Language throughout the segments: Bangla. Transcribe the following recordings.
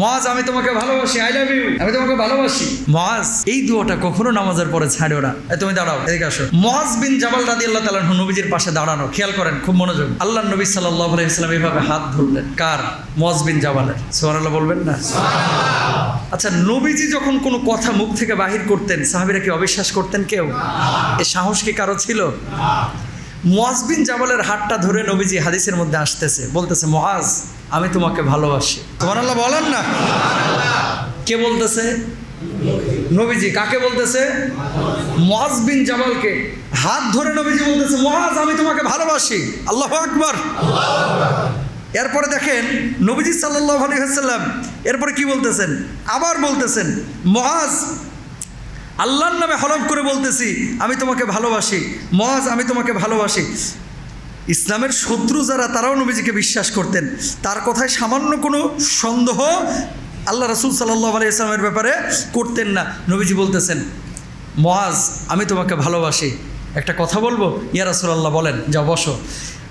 মহাজ, আমি তোমাকে ভালোবাসি আই লাভ ইউ আমি তোমাকে ভালোবাসি। মহাজ, এই দুয়াটা কখনো নামাজের পরে ছাড়িও না। তুমি দাঁড়াও, এদিকে আসো। মহাজ বিন জাবাল রাদি আল্লাহ তালাহ নবীজির পাশে দাঁড়ানো, খেয়াল করেন, খুব মনোযোগ। আল্লাহ নবী সাল্লাহ আলাইসালাম এইভাবে হাত ধরলেন। কার? মহাজ বিন জাবালের। সোহানাল্লাহ বলবেন না? আচ্ছা নবীজি যখন কোনো কথা মুখ থেকে বাহির করতেন, সাহাবিরা কি অবিশ্বাস করতেন কেউ? এ সাহস কি কারও ছিল? মোয়াজবিন জামালের হাতটা ধরে নবীজি হাদিসের মধ্যে আসতেছে বলতেছে মহাজ আমি তোমাকে ভালোবাসি। তোমার আল্লাহ বলেন না। কে বলতেছে? নবীজি কাকে বলতেছে? মহাজ বিন জামালকে। হাত ধরে নবীজি বলতেছে মহাজ আমি তোমাকে ভালোবাসি। আল্লাহ আকবর। এরপরে দেখেন নবীজি সাল্লাহ আলী হাসাল্লাম এরপরে কি বলতেছেন? আবার বলতেছেন মহাজ আল্লাহর নামে হলফ করে বলতেছি, আমি তোমাকে ভালোবাসি। মহাজ, আমি তোমাকে ভালোবাসি। ইসলামের শত্রু যারা, তারাও নবীজিকে বিশ্বাস করতেন। তার কথায় সামান্য কোনো সন্দেহ আল্লাহ রসুল সাল্লাহ আলি ইসলামের ব্যাপারে করতেন না। নবীজি বলতেছেন, মহাজ, আমি তোমাকে ভালোবাসি। একটা কথা বলব? ইয়া রসুল্লাহ বলেন। যা বসো।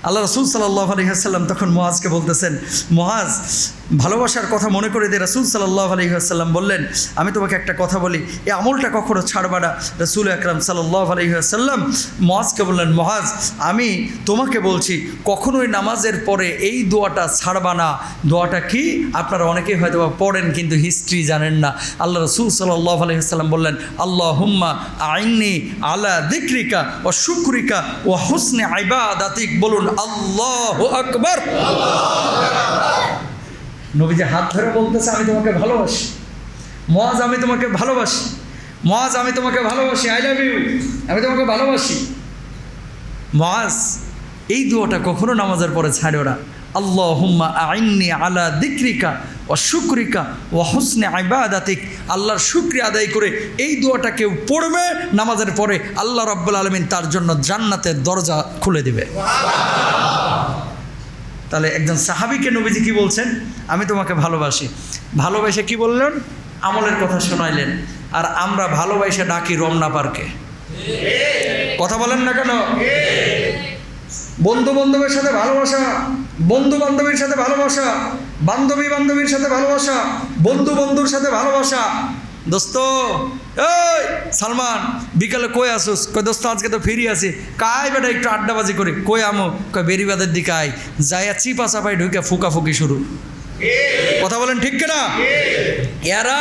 আল্লাহ রসুল সাল্লাহ আলহিহাসাল্লাম তখন মহাজকে বলতেছেন, মহাজ ভালোবাসার কথা মনে করে দিয়ে রসুল সাল্লাহ আলহিহাসাল্লাম বললেন, আমি তোমাকে একটা কথা বলি, এই আমলটা কখনো ছাড়বা না। রসুল আকরাম সাল্লাহ আলহিহাসাল্লাম মহাজকে বললেন মহাজ আমি তোমাকে বলছি, কখনোই নামাজের পরে এই দোয়াটা ছাড়বা না। দোয়াটা কি? আপনারা অনেকেই হয়তো পড়েন, কিন্তু হিস্ট্রি জানেন না। আল্লাহ রসুল সাল্লাহ আলহিহাসাল্লাম বললেন আল্লাহ হুম্মা আইনি আলা দিক্রিকা ও শুক্রিকা ও হুসনে আইবা দাতিক বলুন, আল্লাহ আকবর। নবীজি হাত ধরে বলতেছে, আমি তোমাকে ভালোবাসি। মহাজ, আমি তোমাকে ভালোবাসি। মহাজ, আমি তোমাকে ভালোবাসি। আই লাভ ইউ আমি তোমাকে ভালোবাসি। মহাজ, এই দুয়াটা কখনো নামাজের পরে ছাড়িও না। আল্লাহ হুম্মা আইনি আলা দিক্রিকা ও শুক্রিকা ও হুসনে আইবাদাতিক আল্লাহর শুক্রিয়া আদায় করে এই দোয়াটা কেউ পড়বে, নামাজের পরে আল্লাহ রব্বুল আলমিন তার জন্য জান্নাতের দরজা খুলে দিবে। তাহলে একজন সাহাবিকে নবীজি কি বলছেন? আমি তোমাকে ভালোবাসি। ভালোবাসে কি বললেন? আমলের কথা শোনাইলেন। আর আমরা ভালোবাসে ডাকি রমনা পার্কে। কথা বলেন না কেন? বন্ধু বান্ধবের সাথে ভালোবাসা বন্ধু বান্ধবীর সাথে ভালোবাসা বান্ধবী বান্ধবীর সাথে ভালোবাসা বন্ধু বন্ধুর সাথে ভালোবাসা। দোস্ত এই, সালমান, বিকালে কই আসুস? কই দোস্ত, আজকে তো ফিরি আছি। কায় বেটা, একটু আড্ডাবাজি করি। কই আমো? কয় বেরিবাদের দিকে আয়। যাইয়া চিপা চাপাই ঢুকে ফুকাফুকি শুরু। কথা বলেন ঠিক কিনা? এরা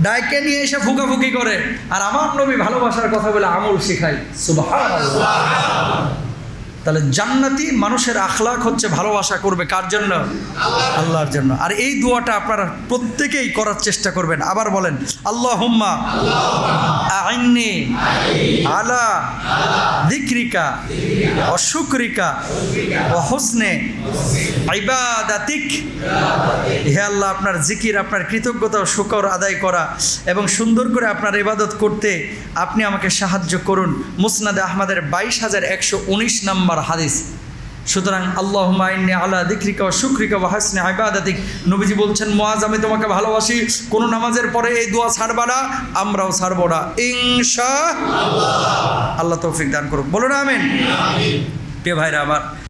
ডাইকে নিয়ে এসে ফুকাফুকি করে। আর আমার নবী ভালোবাসার কথা বলে আমল শিখাই সুবহানাল্লাহ। তাহলে জান্নাতি মানুষের আখলাক হচ্ছে ভালোবাসা করবে কার জন্য? আল্লাহর জন্য। আর এই দোয়াটা আপনারা প্রত্যেকেই করার চেষ্টা করবেন। আবার বলেন আল্লাহ হুম্মা আইনি আলা দিক্রিকা অশুক্রিকা ও হোসনে হে আল্লাহ, আপনার জিকির, আপনার কৃতজ্ঞতা ও শুকর আদায় করা এবং সুন্দর করে আপনার ইবাদত করতে আপনি আমাকে সাহায্য করুন। মুসনাদে আহমদের বাইশ হাজার একশো উনিশ নম্বর হাদিস। সুতরাং আল্লাহ মাইনে আলা দিক্রিকা ও শুক্রিকা বা হাসনে আইবাদাতিক নবীজি বলছেন মোয়াজ আমি তোমাকে ভালোবাসি, কোনো নামাজের পরে এই দোয়া ছাড়বা না, আমরাও ছাড়বো না। ইংশা আল্লাহ তৌফিক দান করুক। বলো না আমেন। প্রিয় ভাইরা আমার